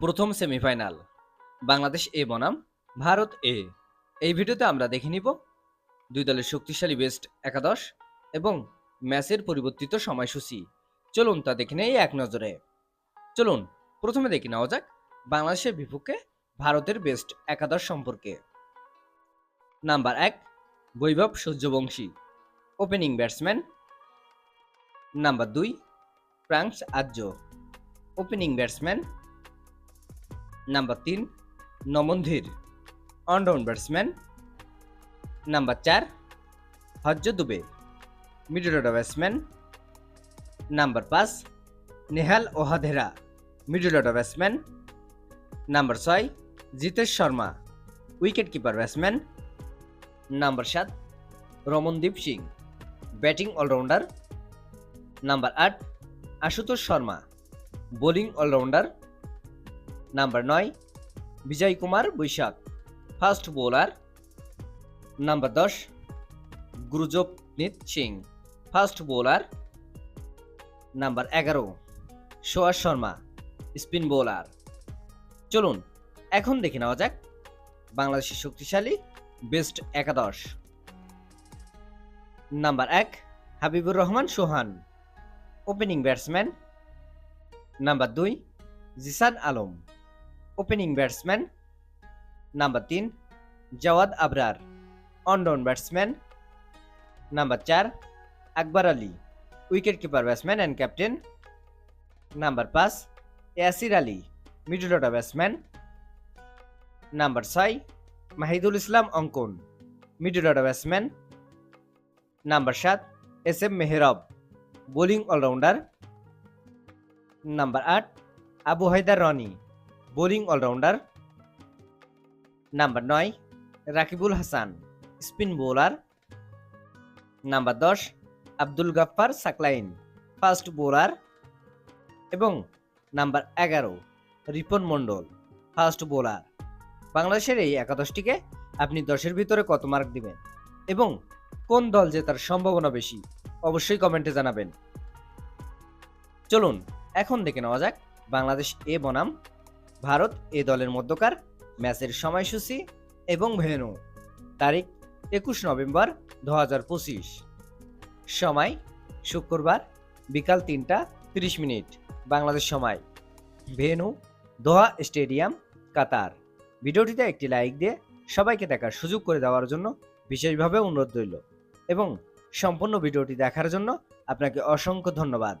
প্রথম সেমিফাইনাল। বাংলাদেশ এ বনাম, ভারত এ। এই ভিডিওতে আমরা দেখে নিব দুই দলের শক্তিশালী বেস্ট একাদশ এবং ম্যাচের পরিবর্তিত সময়সূচি। চলুন তা দেখে নেই এক নজরে। চলুন, প্রথমে দেখে নেওয়া যাক বাংলাদেশের বিপক্ষে ভারতের বেস্ট একাদশ সম্পর্কে। নাম্বার এক, Vaibhav Suryavanshi, opening batsman. Number দুই Priyansh Arya opening batsman. Number তিন, নমনধীর অলরাউন্ড ব্যাটসম্যান নাম্বার চার, হজ্জ Dube middle order batsman number পাঁচ, Nehal Wadhera middle order batsman number ছয়, Jitesh Sharma wicket keeper batsman number সাত, Ramandeep Singh batting allrounder number আট, Ashutosh Sharma bowling allrounder number নয়, Vijay Kumar Vyshak. Fast bowler. Number দশ, Gurjapneet Singh. Fast bowler. Number এগারো Suyash Sharma, spin bowler. চলুন, এখন দেখে নেওয়া যাক বাংলাদেশের শক্তিশালী, বেস্ট একাদশ। নাম্বার এক, Habibur Rahman Sohan, opening batsman. Number দুই Zishan Alam. Opening batsman number তিন Jawad Abrar one down batsman number চার Akbar Ali wicket keeper batsman and captain number পাঁচ Yasir Ali middle order batsman number ছয় Mahidul Islam Ankon middle order batsman number সাত S M Meherob bowling allrounder number আট Abu Hayder Rony bowling allrounder number নয়, Rakibul Hasan, spin bowler number দশ, Abdul Gaffar Saqlain, fast bowler এবং number এগারো, রিপন মণ্ডল, fast bowler. বাংলাদেশের এই একাদশটিকে আপনি দশের ভিতরে কত মার্ক দিবেন এবং কোন দল জেতার সম্ভাবনা বেশি, অবশ্যই কমেন্টে জানাবেন। চলুন, এখন দেখে নেওয়া যাক বাংলাদেশ এ বনাম ভারত এ দলের মধ্যকার ম্যাচের সময়সূচি এবং ভেনু তারিখ একুশ নভেম্বর দু হাজার পঁচিশ। সময়, শুক্রবার বিকাল তিনটা তিরিশ মিনিট, বাংলাদেশ সময়। Venue Doha stadium, Qatar. ভিডিওটিতে একটি লাইক দিয়ে সবাইকে দেখার সুযোগ করে দেওয়ার জন্য বিশেষভাবে অনুরোধ রইল। এবং সম্পূর্ণ ভিডিওটি দেখার জন্য আপনাকে অসংখ্য ধন্যবাদ।